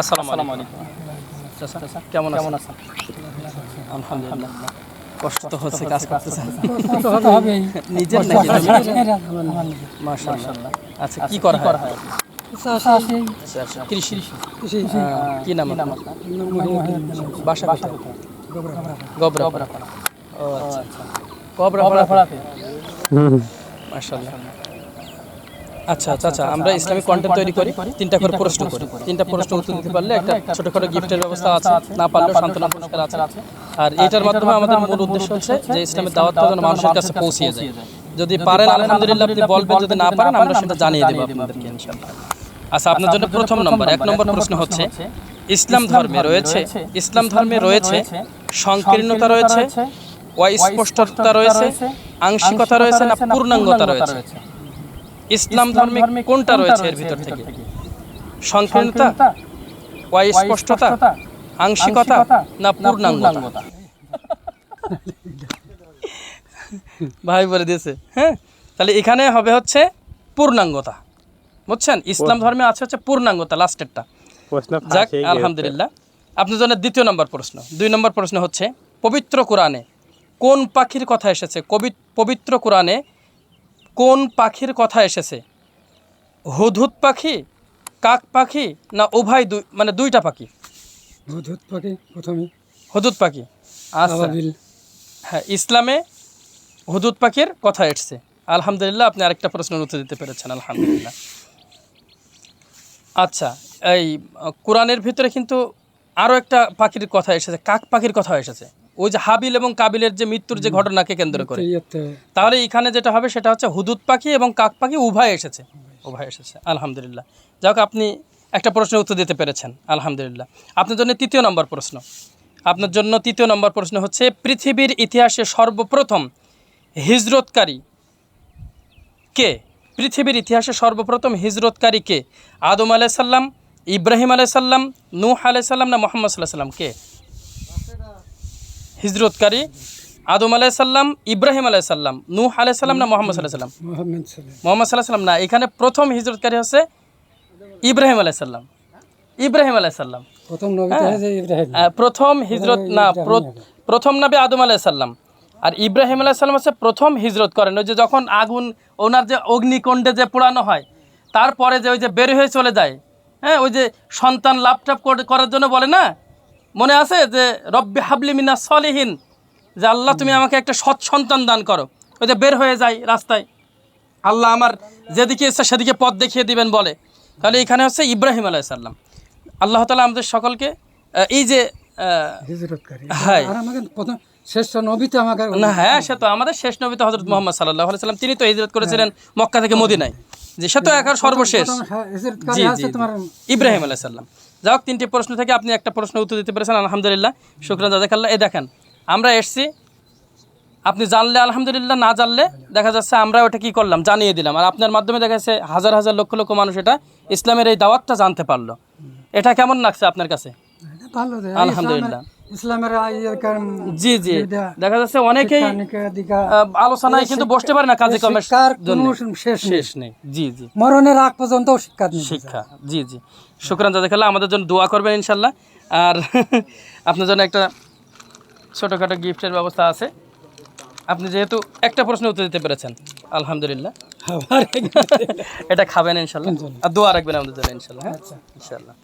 আসসালামু আলাইকুম। কেমন কেমন আছেন? আলহামদুলিল্লাহ। কষ্ট তো হচ্ছে কাজ করতেছেন নিজের নাকি মাশাআল্লাহ। আচ্ছা কি করা হয়? আচ্ছা আচ্ছা কৃষি। কি নাম বাসা কোথায়? গোবরা ও আচ্ছা। গোবরা মাশাআল্লাহ। আচ্ছা আচ্ছা আচ্ছা আমরা ইসলামিক কন্টেন্ট তৈরি করি তিনটা করে প্রশ্ন করি। তিনটা প্রশ্ন উত্তর দিতে পারলে একটা ছোটখাটো গিফটের ব্যবস্থা আছে না পারলেও সান্ত্বনা পুরস্কার আছে। আর এটার মাধ্যমে আমাদের মূল উদ্দেশ্য হচ্ছে যে ইসলামের দাওয়াতটা যেন মানুষের কাছে পৌঁছিয়ে যায় যদি পারেন আলহামদুলিল্লাহ আপনি বলবেন যদি না পারেন আমরা সেটা জানিয়ে দেবো আপনাদেরকে ইনশাআল্লাহ। আচ্ছা আপনার জন্য প্রথম নম্বর এক নম্বর প্রশ্ন হচ্ছে ইসলাম ধর্মে রয়েছে ইসলাম ধর্মে রয়েছে সংকীর্ণতা রয়েছে অস্পষ্টতা রয়েছে আংশিকতা রয়েছে না পূর্ণাঙ্গতা রয়েছে ইসলাম ধর্মে কোনটা রয়েছে এর ভিতর থেকে? সংকীর্ণতা অস্পষ্টতা আংশিকতা না পূর্ণাঙ্গতা? ভাই বলে দিয়েছে হ্যাঁ? তাহলে এখানে হবে হচ্ছে পূর্ণাঙ্গতা। বুঝছেন? ইসলাম ধর্মে আছে হচ্ছে পূর্ণাঙ্গতা লাস্টেরটা। যাক আলহামদুলিল্লাহ। আপনার জন্য দ্বিতীয় নম্বর প্রশ্ন। দুই নম্বর প্রশ্ন হচ্ছে পবিত্র কোরআনে কোন পাখির কথা এসেছে? কবি- পবিত্র কোরআনে কোন পাখির কথা এসেছে? হুদহুদ পাখি কাক পাখি না উভয় দুই মানে দুইটা পাখি? ভূত পাখি প্রথমে। হুদুদ পাখি। আচ্ছা। হ্যাঁ ইসলামে হুদুদ পাখির কথা এসছে। আলহামদুলিল্লাহ আপনি আরেকটা প্রশ্নের উত্তর দিতে পেরেছেন আলহামদুলিল্লাহ। আচ্ছা এই কোরআনের ভিতরে কিন্তু আরও একটা পাখির কথা এসেছে কাক পাখির কথা এসেছে। ওই যে হাবিল এবং কাবিলের যে মৃত্যুর যে ঘটনাকে কেন্দ্র করে। তাহলে এখানে যেটা হবে সেটা হচ্ছে হুদুদ পাখি এবং কাক পাখি উভয় এসেছে। উভয় এসেছে আলহামদুলিল্লাহ। যাক আপনি একটা প্রশ্নের উত্তর দিতে পেরেছেন আলহামদুলিল্লাহ। আপনার জন্য তৃতীয় নম্বর প্রশ্ন। আপনার জন্য তৃতীয় নম্বর প্রশ্ন হচ্ছে পৃথিবীর ইতিহাসে সর্বপ্রথম হিজরতকারী কে? পৃথিবীর ইতিহাসে সর্বপ্রথম হিজরতকারী কে? আদম আলাইসাল্লাম ইব্রাহিম আলাইসাল্লাম নূহ আলাইসাল্লাম না মোহাম্মদ সাল্লাহ সাল্লাম কে? হিজরতকারী আদম আলাইসাল্লাম ইব্রাহিম আলাইসাল্লাম নূহ আলাইসাল্লাম না মোহাম্মদ সাল্লাহ সাল্লাম? মোহাম্মদ সাল্লাহ সাল্লাম না এখানে প্রথম হিজরতকারী হচ্ছে ইব্রাহিম আলাইসাল্লাম ইব্রাহিম আলাইসাল্লাম প্রথম ইব্রাহিম। আহ, প্রথম হিজরত না প্রথম নবী আদম আলাইসাল্লাম আর ইব্রাহিম আলাইসাল্লাম হচ্ছে প্রথম হিজরত করেন। ওই যে যখন আগুন ওনার যে অগ্নিকুণ্ডে যে পোড়ানো হয় তারপরে যে ওই যে বের হয়ে চলে যায় হ্যাঁ ওই যে সন্তান লাপটাপ করার জন্য বলে না? মনে আছে যে রব্বি হাবলি মিনা সলিহীন যে আল্লাহ তুমি আমাকে একটা সৎ সন্তান দান করো। ওই যে বের হয়ে যায় রাস্তায়। আল্লাহ আমার যেদিকে ইচ্ছা সেদিকে পথ দেখিয়ে দিবেন বলে। তাহলে এখানে হচ্ছে ইব্রাহিম আলাইসাল্লাম আল্লাহ তালা আমাদের সকলকে এই যে হ্যাঁ। নবী তো আমাকে না হ্যাঁ সে তো আমাদের শেষ নবী তো হজরত মোহাম্মদ সাল্লাহ সাল্লাম। তিনি তো হিজরত করেছিলেন মক্কা থেকে মদিনায়। যে সে তো একার সর্বশেষ। হ্যাঁ, হিজরতকারী জি জি ইব্রাহিম আলাইসাল্লাম যাই হোক তিনটি প্রশ্ন থেকে আপনি একটা প্রশ্ন উত্তর দিতে পেরেছেন আলহামদুলিল্লাহ। শুক্রান জাজাকাল্লাহ। এ দেখেন আমরা এসছি। আপনি জানলে আলহামদুলিল্লাহ না জানলে দেখা যাচ্ছে আমরা ওটা কি করলাম জানিয়ে দিলাম। আর আপনার মাধ্যমে দেখা যাচ্ছে হাজার হাজার লক্ষ লক্ষ মানুষ এটা ইসলামের এই দাওয়াতটা জানতে পারল। এটা কেমন লাগছে আপনার কাছে? আলহামদুলিল্লাহ। ইসলামের- জি জি। দেখা যাচ্ছে অনেকেই আলোচনায় কিন্তু বসতে পারে না কাজে কর্মের শেষ শেষ নেই। জি জি। মরণের আগ পর্যন্ত শিক্ষা শিক্ষা। জি জি। শুক্রান জাজাকাল্লাহ আমাদের জন্য দোয়া করবেন ইনশাল্লাহ আর আপনার জন্য একটা ছোটোখাটো গিফটের ব্যবস্থা আছে। আপনি যেহেতু একটা প্রশ্ন উত্তর দিতে পেরেছেন আলহামদুলিল্লাহ। এটা খাবেন ইনশাল্লাহ আর দোয়া রাখবেন আমাদের জন্য ইনশাল্লাহ হ্যাঁ? ইনশাল্লাহ